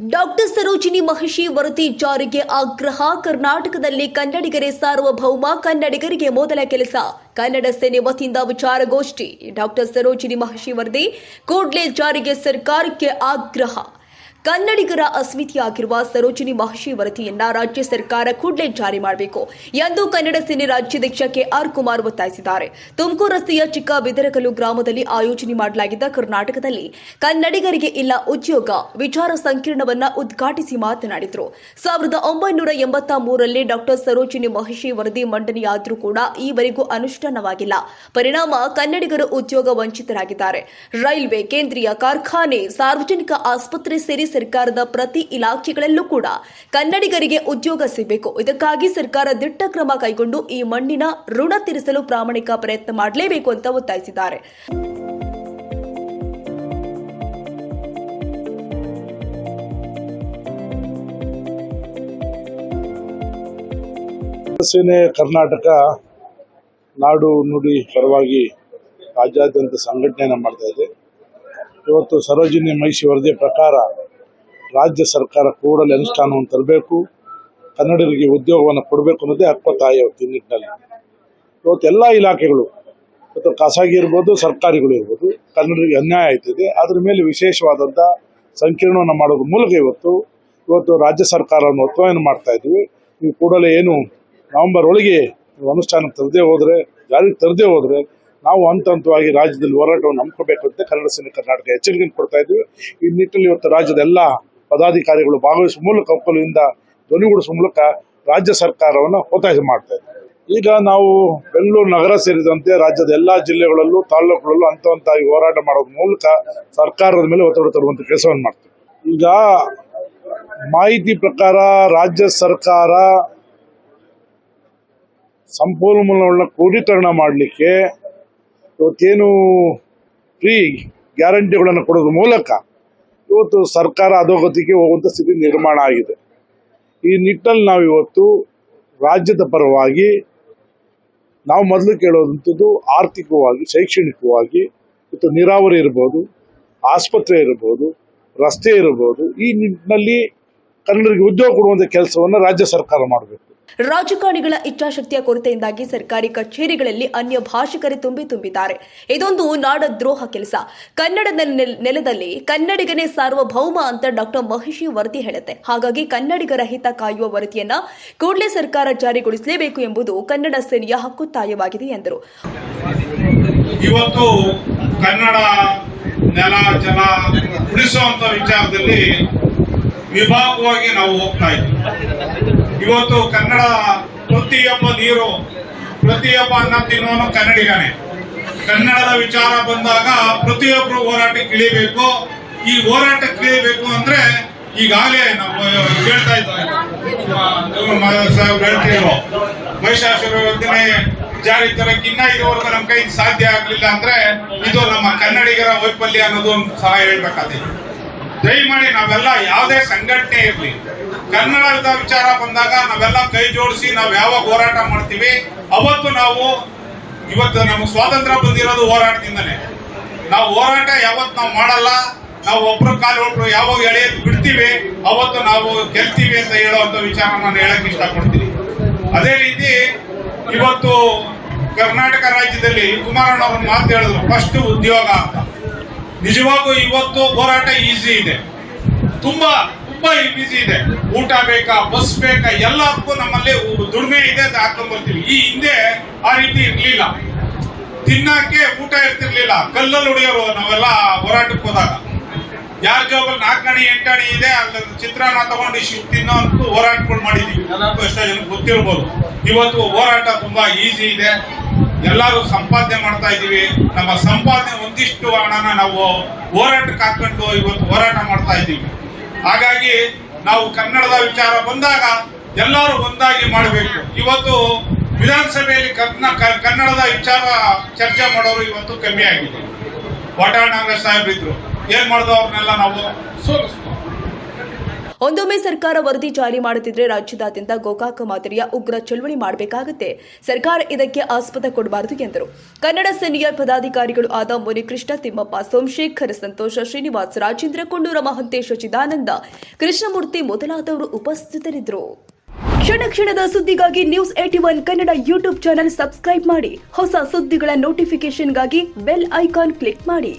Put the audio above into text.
Doctor Sarojini Mahishi ವರದಿ ಜಾರಿಗೆ ಆಗ್ರಹ. ಕರ್ನಾಟಕದಲ್ಲಿ ಕನ್ನಡಿಗರೇ ಸಾರ್ವಭೌಮ, ಕನ್ನಡಿಗರಿಗೆ ಮೊದಲ ಕೆಲಸ. ಕನ್ನಡ ಸೇನೆ ವತಿಯಿಂದ ವಿಚಾರಗೋಷ್ಠಿ. ಡಾಕ್ಟರ್ ಸರೋಜಿನಿ ಮಹಿಷಿ ವರದಿ ಕೂಡಲೇ ಜಾರಿಗೆ ಸರ್ಕಾರಕ್ಕೆ ಆಗ್ರಹ. ಕನ್ನಡಿಗರ ಅಸ್ಮಿತೆಯಾಗಿರುವ ಸರೋಜಿನಿ ಮಹರ್ಷಿ ವರದಿಯನ್ನ ರಾಜ್ಯ ಸರ್ಕಾರ ಕೂಡಲೇ ಜಾರಿ ಮಾಡಬೇಕು ಎಂದು ಕನ್ನಡ ಸೇನೆ ರಾಜ್ಯಾಧ್ಯಕ್ಷ ಕೆಆರ್ ಕುಮಾರ್ ಒತ್ತಾಯಿಸಿದ್ದಾರೆ. ತುಮಕೂರು ರಸ್ತೆಯ ಚಿಕ್ಕ ಬಿದರಕಲ್ಲು ಗ್ರಾಮದಲ್ಲಿ ಆಯೋಜನೆ ಮಾಡಲಾಗಿದ್ದ ಕರ್ನಾಟಕದಲ್ಲಿ ಕನ್ನಡಿಗರಿಗೆ ಇಲ್ಲ ಉದ್ಯೋಗ, ವಿಚಾರ ಸಂಕಿರಣವನ್ನ ಉದ್ಘಾಟಿಸಿ ಮಾತನಾಡಿದರು. ಸಾವಿರದ ಒಂಬೈನೂರ ಎಂಬತ್ತ ಮೂರರಲ್ಲಿ ಡಾಕ್ಟರ್ ಸರೋಜಿನಿ ಮಹರ್ಷಿ ವರದಿ ಮಂಡನೆಯಾದರೂ ಕೂಡ ಈವರೆಗೂ ಅನುಷ್ಠಾನವಾಗಿಲ್ಲ. ಪರಿಣಾಮ ಕನ್ನಡಿಗರು ಉದ್ಯೋಗ ವಂಚಿತರಾಗಿದ್ದಾರೆ. ರೈಲ್ವೆ, ಕೇಂದ್ರೀಯ ಕಾರ್ಖಾನೆ, ಸಾರ್ವಜನಿಕ ಆಸ್ಪತ್ರೆ ಸೇರಿ ಸರ್ಕಾರದ ಪ್ರತಿ ಇಲಾಖೆಗಳಲ್ಲೂ ಕೂಡ ಕನ್ನಡಿಗರಿಗೆ ಉದ್ಯೋಗ ಸಿಗಬೇಕು. ಇದಕ್ಕಾಗಿ ಸರ್ಕಾರ ದಿಟ್ಟ ಕ್ರಮ ಕೈಗೊಂಡು ಈ ಮಣ್ಣಿನ ಋಣ ತೀರಿಸಲು ಪ್ರಾಮಾಣಿಕ ಪ್ರಯತ್ನ ಮಾಡಲೇಬೇಕು ಅಂತ ಒತ್ತಾಯಿಸಿದ್ದಾರೆ. ಸೇನೆ ಕರ್ನಾಟಕ ನಾಡು ನುಡಿ ಪರವಾಗಿ ರಾಜ್ಯಾದ್ಯಂತ ಸಂಘಟನೆಯನ್ನು ಮಾಡ್ತಾ ಇದೆ. ಇವತ್ತು ಸರೋಜಿನಿ ಮಹಿಷಿ ವರದಿಯ ಪ್ರಕಾರ ರಾಜ್ಯ ಸರ್ಕಾರ ಕೂಡಲೇ ಅನುಷ್ಠಾನವನ್ನು ತರಬೇಕು, ಕನ್ನಡಿಗರಿಗೆ ಉದ್ಯೋಗವನ್ನು ಕೊಡಬೇಕು ಅನ್ನೋದೇ ಇವತ್ತು ಈ ನಿಟ್ಟಿನಲ್ಲಿ. ಇವತ್ತು ಎಲ್ಲ ಇಲಾಖೆಗಳು, ಇವತ್ತು ಖಾಸಗಿ ಇರ್ಬೋದು, ಸರ್ಕಾರಿಗಳು ಇರ್ಬೋದು, ಕನ್ನಡಿಗರಿಗೆ ಅನ್ಯಾಯ ಆಯ್ತಿದೆ ಅದ್ರ ಮೇಲೆ ವಿಶೇಷವಾದಂಥ ಸಂಕೀರ್ಣವನ್ನು ಮಾಡೋದ್ರ ಮೂಲಕ ಇವತ್ತು ಇವತ್ತು ರಾಜ್ಯ ಸರ್ಕಾರವನ್ನು ಒತ್ತಾಯವನ್ನು ಮಾಡ್ತಾ ಇದ್ವಿ. ನೀವು ಕೂಡಲೇ ಏನು ನವೆಂಬರ್ ಒಳಗೆ ಅನುಷ್ಠಾನ ಅನುಷ್ಠಾನಕ್ಕೆ ತರದೇ ಹೋದರೆ, ಜಾರಿಗೆ ತರದೇ ಹೋದರೆ, ನಾವು ಹಂತ ಹಂತವಾಗಿ ರಾಜ್ಯದಲ್ಲಿ ಹೋರಾಟವನ್ನು ನಂಬ್ಕೋಬೇಕು ಅಂತ ಕನ್ನಡ ಸೇನೆ ಕರ್ನಾಟಕ ಎಚ್ಚರಿಕೆಯನ್ನು ಕೊಡ್ತಾ ಇದ್ವಿ. ಈ ನಿಟ್ಟಿನಲ್ಲಿ ಇವತ್ತು ರಾಜ್ಯದ ಎಲ್ಲ ಪದಾಧಿಕಾರಿಗಳು ಭಾಗವಹಿಸುವ ಮೂಲಕ ಒಕ್ಕಲಿಂದ ಧ್ವನಿಗೂಡಿಸುವ ಮೂಲಕ ರಾಜ್ಯ ಸರ್ಕಾರವನ್ನು ಒತ್ತಾಯ ಮಾಡ್ತಾ ಇದೆ ಈಗ ನಾವು ಬೆಂಗಳೂರು ನಗರ ಸೇರಿದಂತೆ ರಾಜ್ಯದ ಎಲ್ಲಾ ಜಿಲ್ಲೆಗಳಲ್ಲೂ ತಾಲೂಕುಗಳಲ್ಲೂ ಹಂತ ಹಂತವಾಗಿ ಹೋರಾಟ ಮಾಡೋದ್ರ ಮೂಲಕ ಸರ್ಕಾರದ ಮೇಲೆ ಒತ್ತಡ ತರುವಂತ ಕೆಲಸವನ್ನು ಮಾಡ್ತೀವಿ. ಈಗ ಮಾಹಿತಿ ಪ್ರಕಾರ ರಾಜ್ಯ ಸರ್ಕಾರ ಸಂಪನ್ಮೂಲಗಳನ್ನ ಕ್ರೋಢೀಕರಣ ಮಾಡಲಿಕ್ಕೆ ಇವತ್ತೇನು ಫ್ರೀ ಗ್ಯಾರಂಟಿಗಳನ್ನು ಕೊಡೋದ್ರ ಮೂಲಕ ಇವತ್ತು ಸರ್ಕಾರ ಅಧೋಗತಿಗೆ ಹೋಗುವಂಥ ಸ್ಥಿತಿ ನಿರ್ಮಾಣ ಆಗಿದೆ. ಈ ನಿಟ್ಟಲ್ಲಿ ನಾವು ಇವತ್ತು ರಾಜ್ಯದ ಪರವಾಗಿ ನಾವು ಮೊದಲು ಕೇಳುವಂಥದ್ದು ಆರ್ಥಿಕವಾಗಿ, ಶೈಕ್ಷಣಿಕವಾಗಿ, ಮತ್ತು ನೀರಾವರಿ ಇರ್ಬೋದು, ಆಸ್ಪತ್ರೆ ಇರ್ಬೋದು, ರಸ್ತೆ ಇರ್ಬೋದು, ಈ ನಿಟ್ಟಿನಲ್ಲಿ ಕನ್ನಡರಿಗೆ ಉದ್ಯೋಗ ಕೊಡುವಂಥ ಕೆಲಸವನ್ನು ರಾಜ್ಯ ಸರ್ಕಾರ ಮಾಡಬೇಕು. ರಾಜಕಾರಣಿಗಳ ಇಚ್ಛಾಶಕ್ತಿಯ ಕೊರತೆಯಿಂದಾಗಿ ಸರ್ಕಾರಿ ಕಚೇರಿಗಳಲ್ಲಿ ಅನ್ಯ ಭಾಷಿಕರೇ ತುಂಬಿ ತುಂಬಿದ್ದಾರೆ. ಇದೊಂದು ನಾಡ ದ್ರೋಹ ಕೆಲಸ. ಕನ್ನಡ ನೆಲ- ನೆಲದಲ್ಲಿ ಕನ್ನಡಿಗನೇ ಸಾರ್ವಭೌಮ ಅಂತ ಡಾಕ್ಟರ್ ಮಹಿಷಿ ವರದಿ ಹೇಳುತ್ತೆ. ಹಾಗಾಗಿ ಕನ್ನಡಿಗರ ಹಿತ ಕಾಯುವ ವರದಿಯನ್ನ ಕೂಡಲೇ ಸರ್ಕಾರ ಜಾರಿಗೊಳಿಸಲೇಬೇಕು ಎಂಬುದು ಕನ್ನಡ ಸೇನೆಯ ಹಕ್ಕುತ್ತಾಯವಾಗಿದೆ ಎಂದರು. ಇವತ್ತು ಕನ್ನಡ ನೆಲ, ಜಲ ಉಳಿಸುವಂತ ವಿಚಾರದಲ್ಲಿ ವಿಭಾಗವಾಗಿ ನಾವು ಹೋಗ್ತಾ ಇದ್ದೀವಿ. ಇವತ್ತು ಕನ್ನಡ ಪ್ರತಿಯೊಬ್ಬ ನೀರು, ಪ್ರತಿಯೊಬ್ಬ ಅನ್ನ ತಿನ್ನುವನು ಕನ್ನಡಿಗನೇ. ಕನ್ನಡದ ವಿಚಾರ ಬಂದಾಗ ಪ್ರತಿಯೊಬ್ಬರು ಹೋರಾಟಕ್ಕೆ ಇಳಿಬೇಕು ಈ ಹೋರಾಟಕ್ಕೆ ಇಳಿಬೇಕು ಅಂದ್ರೆ ಈಗಾಗಲೇ ನಾವು ಹೇಳ್ತಾ ಇದ್ದಾರೆ ಮಹಿಷಾಸುರ ಯೋಜನೆ ಜಾರಿ ತರಕ್ಕೆ ಇನ್ನ ಇದುವರೆಗೂ ನಮ್ಮ ಕೈ ಸಾಧ್ಯ ಆಗ್ಲಿಲ್ಲ ಅಂದ್ರೆ ಇದು ನಮ್ಮ ಕನ್ನಡಿಗರ ವೈಫಲ್ಯ ಅನ್ನೋದು ಒಂದು ಸಹ ಹೇಳ್ಬೇಕಾದ ದಯಮಾಡಿ ನಾವೆಲ್ಲ ಯಾವುದೇ ಸಂಘಟನೆ ಇರಲಿ. ಕನ್ನಡದ ವಿಚಾರ ಬಂದಾಗ ನಾವೆಲ್ಲ ಕೈ ಜೋಡಿಸಿ ನಾವು ಯಾವಾಗ ಹೋರಾಟ ಮಾಡ್ತೀವಿ, ಅವತ್ತು ನಾವು ಇವತ್ತು ನಮ್ಗೆ ಸ್ವಾತಂತ್ರ್ಯ ಬಂದಿರೋದು ಹೋರಾಟದಿಂದನೇ. ನಾವು ಹೋರಾಟ ಯಾವತ್ತು ನಾವು ಮಾಡಲ್ಲ, ನಾವು ಒಬ್ರು ಕಾಲು ಒಬ್ರು ಯಾವಾಗ ಎಳೆಯೋದು ಬಿಡ್ತೀವಿ, ಅವತ್ತು ನಾವು ಗೆಲ್ತೀವಿ ಅಂತ ಹೇಳುವಂತ ವಿಚಾರ ನಾನು ಹೇಳಕ್ ಇಷ್ಟಪಡ್ತೀನಿ. ಅದೇ ರೀತಿ ಇವತ್ತು ಕರ್ನಾಟಕ ರಾಜ್ಯದಲ್ಲಿ ಕುಮಾರಣ್ಣ ಅವ್ರ ಮಾತು ಹೇಳಿದ್ರು ಫಸ್ಟ್ ಉದ್ಯೋಗ ಅಂತ. ನಿಜವಾಗೂ ಇವತ್ತು ಹೋರಾಟ ಈಸಿ ಇದೆ. ತುಂಬಾ ತುಂಬಾ ಬಿಸಿ ಇದೆ. ಊಟ ಬೇಕಾ ಬಸ್ ಬೇಕಾ, ಎಲ್ಲದಕ್ಕೂ ನಮ್ಮಲ್ಲಿ ದುಡಿಮೆ ಇದೆ ಅಂತ ಹಾಕೊಂಡ್ ಬರ್ತೀವಿ. ಈ ಹಿಂದೆ ಆ ರೀತಿ ಇರ್ಲಿಲ್ಲ. ತಿನ್ನಕ್ಕೆ ಊಟ ಇರ್ತಿರ್ಲಿಲ್ಲ. ಕಲ್ಲಲ್ಲಿ ಹೊಡೆಯೋರು ನಾವೆಲ್ಲ ಹೋರಾಟಕ್ಕೆ ಹೋದಾಗ. ಯಾರ ಜೋಬಲ್ಲಿ ನಾಲ್ಕಣಿ ಎಂಟಣಿ ಇದೆ ಅಲ್ಲಿ ಚಿತ್ರಾನ್ನ ತಗೊಂಡು ಇಷ್ಟು ತಿನ್ನೋ ಅಂತ ಹೋರಾಟಗಳು ಮಾಡಿದೀವಿ. ಎಲ್ಲರಿಗೂ ಎಷ್ಟೋ ಜನಕ್ಕೆ ಗೊತ್ತಿರ್ಬೋದು. ಇವತ್ತು ಹೋರಾಟ ತುಂಬಾ ಈಸಿ ಇದೆ. ಎಲ್ಲರೂ ಸಂಪಾದನೆ ಮಾಡ್ತಾ ಇದ್ದೀವಿ. ನಮ್ಮ ಸಂಪಾದನೆ ಒಂದಿಷ್ಟು ಹಣನ ನಾವು ಹೋರಾಟಕ್ಕೆ ಹಾಕೊಂಡು ಇವತ್ತು ಹೋರಾಟ ಮಾಡ್ತಾ ಇದ್ದೀವಿ. ಹಾಗಾಗಿ ನಾವು ಕನ್ನಡದ ವಿಚಾರ ಬಂದಾಗ ಎಲ್ಲರೂ ಒಂದಾಗಿ ಮಾಡಬೇಕು. ಇವತ್ತು ವಿಧಾನಸಭೆಯಲ್ಲಿ ಕನ್ನ- ಕನ್ನಡದ ವಿಚಾರ ಚರ್ಚೆ ಮಾಡೋರು ಇವತ್ತು ಕಮ್ಮಿ ಆಗಿದೆ. ವಾಟಾಳ್ ನಾಗರಾಜ್ ಸಾಹೇಬ್ ಇದ್ರು ಏನ್ ಮಾಡಿದ್ರು ಅವ್ರನ್ನೆಲ್ಲ ನಾವು ಸೋಲಿಸ್ತೀವಿ. ಒಂದೊಮ್ಮೆ ಸರ್ಕಾರ ವರದಿ ಜಾರಿ ಮಾಡುತ್ತಿದ್ರೆ ರಾಜ್ಯದಾದ್ಯಂತ ಗೋಕಾಕ ಮಾದರಿಯ ಉಗ್ರ ಚಳವಳಿ ಮಾಡಬೇಕಾಗುತ್ತೆ. ಸರ್ಕಾರ ಇದಕ್ಕೆ ಆಸ್ಪದ ಕೊಡಬಾರದು ಎಂದರು. ಕನ್ನಡ ಸೀನಿಯರ್ ಪದಾಧಿಕಾರಿಗಳು ಆದ ಮುನಿಕೃಷ್ಣ ತಿಮ್ಮಪ್ಪ, ಸೋಮಶೇಖರ್ ಸಂತೋಷ, ಶ್ರೀನಿವಾಸ್ ರಾಜೇಂದ್ರ ಕೊಂಡೂರ ಮಹಂತೇಶ, ಚಿದಾನಂದ, ಕೃಷ್ಣಮೂರ್ತಿ ಮೊದಲಾದವರು ಉಪಸ್ಥಿತರಿದ್ದರು. ಕ್ಷಣ ಕ್ಷಣದ ಸುದ್ದಿಗಾಗಿ news eighty one Kannada YouTube channel subscribe ಮಾಡಿ. ಹೊಸ ಸುದ್ದಿಗಳ ನೋಟಿಫಿಕೇಶನ್ಗಾಗಿ ಬೆಲ್ ಐಕಾನ್ ಕ್ಲಿಕ್ ಮಾಡಿ.